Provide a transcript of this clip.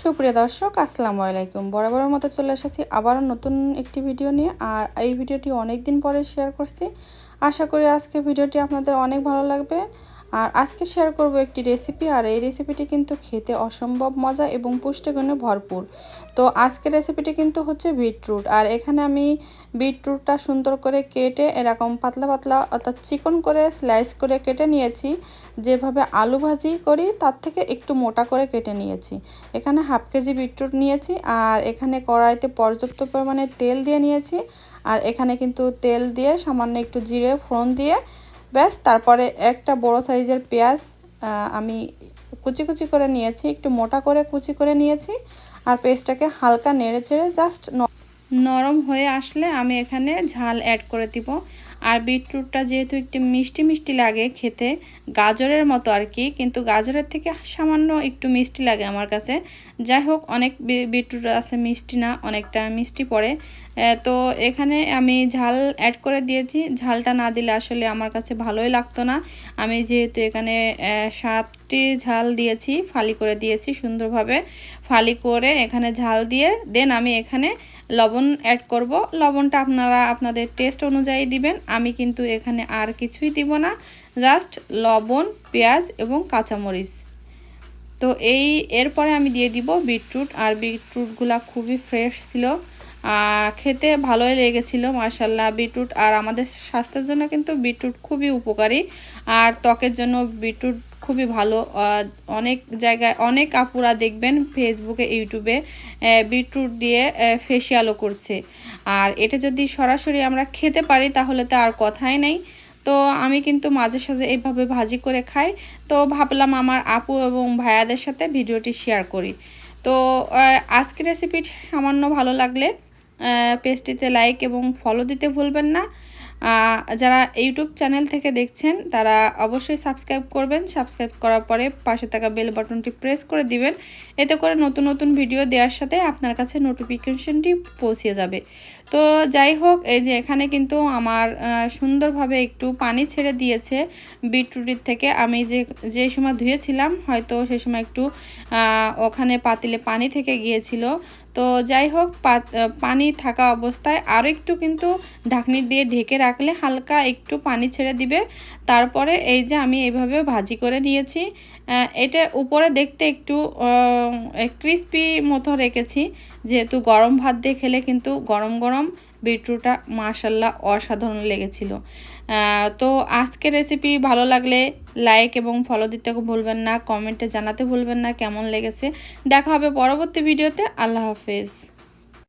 সুপ্রিয় দর্শক, আসসালামু আলাইকুম। বরাবরের মতো চলে এসেছি আবারও নতুন একটি ভিডিও নিয়ে আর এই ভিডিওটি অনেক দিন পরে শেয়ার করছি। আশা করি আজকে ভিডিওটি আপনাদের অনেক ভালো লাগবে। আর আজকে শেয়ার করব একটি রেসিপি আর এই রেসিপিটি কিন্তু খেতে অসম্ভব মজা এবং পুষ্টিগুণে ভরপুর। তো আজকের রেসিপিটি কিন্তু হচ্ছে বিটরুট আর এখানে আমি বিটরুটটা সুন্দর করে কেটে এরকম পাতলা পাতলা, অর্থাৎ চিকন করে স্লাইস করে কেটে নিয়েছি। যেভাবে আলু ভাজি করি, তার থেকে একটু মোটা করে কেটে নিয়েছি। এখানে হাফ কেজি বিটরুট নিয়েছি, আর এখানে কড়াইতে পর্যাপ্ত পরিমাণে তেল দিয়ে নিয়েছি। আর এখানে কিন্তু তেল দিয়ে সামান্য একটু জিরে, ফোড়ন দিয়ে ব্যাস, তারপরে একটা বড় সাইজের পেঁয়াজ আমি কুচি কুচি করে নিয়েছি, একটু মোটা করে কুচি করে নিয়েছি, আর পেঁয়াজটাকে হালকা নেড়ে ছেড়ে জাস্ট নরম হয়ে আসলে আমি এখানে ঝাল অ্যাড করে দিব। আর বিটরুটটা যেহেতু একটু মিষ্টি মিষ্টি লাগে খেতে, গাজরের মতো আর কি, কিন্তু গাজরের থেকে সামান্য একটু মিষ্টি লাগে আমার কাছে। যাই হোক, অনেক বিটরুট আছে মিষ্টি না, অনেকটা মিষ্টি পড়ে। তো এখানে আমি ঝাল অ্যাড করে দিয়েছি। ঝালটা না দিলে আসলে আমার কাছে ভালোই লাগতো না। আমি যেহেতু এখানে সাতটি ঝাল দিয়েছি, ফালি করে দিয়েছি সুন্দরভাবে। ফালি করে এখানে ঝাল দিয়ে দেন আমি এখানে লবণ অ্যাড করব। লবণটা আপনারা আপনাদের টেস্ট অনুযায়ী দিবেন। আমি কিন্তু এখানে আর কিছুই দিব না। জাস্ট লবণ, পেঁয়াজ এবং কাঁচামরিচ। তো এই এরপরে আমি দিয়ে দিব বিটরুট। আর বিটরুটগুলা খুবই ফ্রেশ ছিল। খেতে ভালোই লেগেছিল মার্শাল্লাহ বিটরুট। আর আমাদের স্বাস্থ্যের জন্য কিন্তু বিটরুট খুবই উপকারী। আর ত্বকের জন্য বিটরুট খুবই ভালো অনেক জায়গায় অনেক আপুরা দেখবেন ফেসবুকে ইউটিউবে বিটরুট দিয়ে ফেসিয়ালও করছে। আর এটা যদি সরাসরি আমরা খেতে পারি তাহলে তো আর কথাই নেই। তো আমি কিন্তু মাঝে সাঝে এইভাবে ভাজি করে খাই। তো ভাবলাম আমার আপু এবং ভাইয়াদের সাথে ভিডিওটি শেয়ার করি। তো আজকের রেসিপি সামান্য ভালো লাগলে পেজটিতে লাইক এবং ফলো দিতে ভুলবেন না। যারা ইউটিউব চ্যানেল থেকে দেখছেন, তারা অবশ্যই সাবস্ক্রাইব করবেন। সাবস্ক্রাইব করার পরে পাশে থাকা বেল বাটনটি প্রেস করে দিবেন। এতে করে নতুন নতুন ভিডিও দেওয়ার সাথে আপনার কাছে নোটিফিকেশনটি পৌঁছে যাবে। তো যাই হোক, এই যে এখানে কিন্তু আমার সুন্দরভাবে একটু পানি ছেড়ে দিয়েছে বিটরুটির থেকে। আমি যে যে সময় ধুয়েছিলাম, হয়তো সেই সময় একটু ওখানে পাতিলে পানি থেকে গিয়েছিল। তো যাই হোক পানি থাকা অবস্থায় আর একটু কিন্তু ঢাকনি দিয়ে ঢেকে রাখলে হালকা একটু পানি ছেড়ে দিবে। তারপরে এই যে আমি এইভাবে ভাজি করে নিয়েছি এটা উপরে দেখতে একটু ক্রিস্পি মতো রেখেছি। যেহেতু গরম ভাত দিয়ে খেলে কিন্তু গরম গরম বিটরুটটা মাশাল্লাহ অসাধারণ লেগেছিল। তো আজকে রেসিপি ভালো লাগলে লাইক এবং ফলো দিতে ভুলবেন না কমেন্টে জানাতে ভুলবেন না কেমন লেগেছে। দেখা হবে পরবর্তী ভিডিওতে আল্লাহ হাফেজ।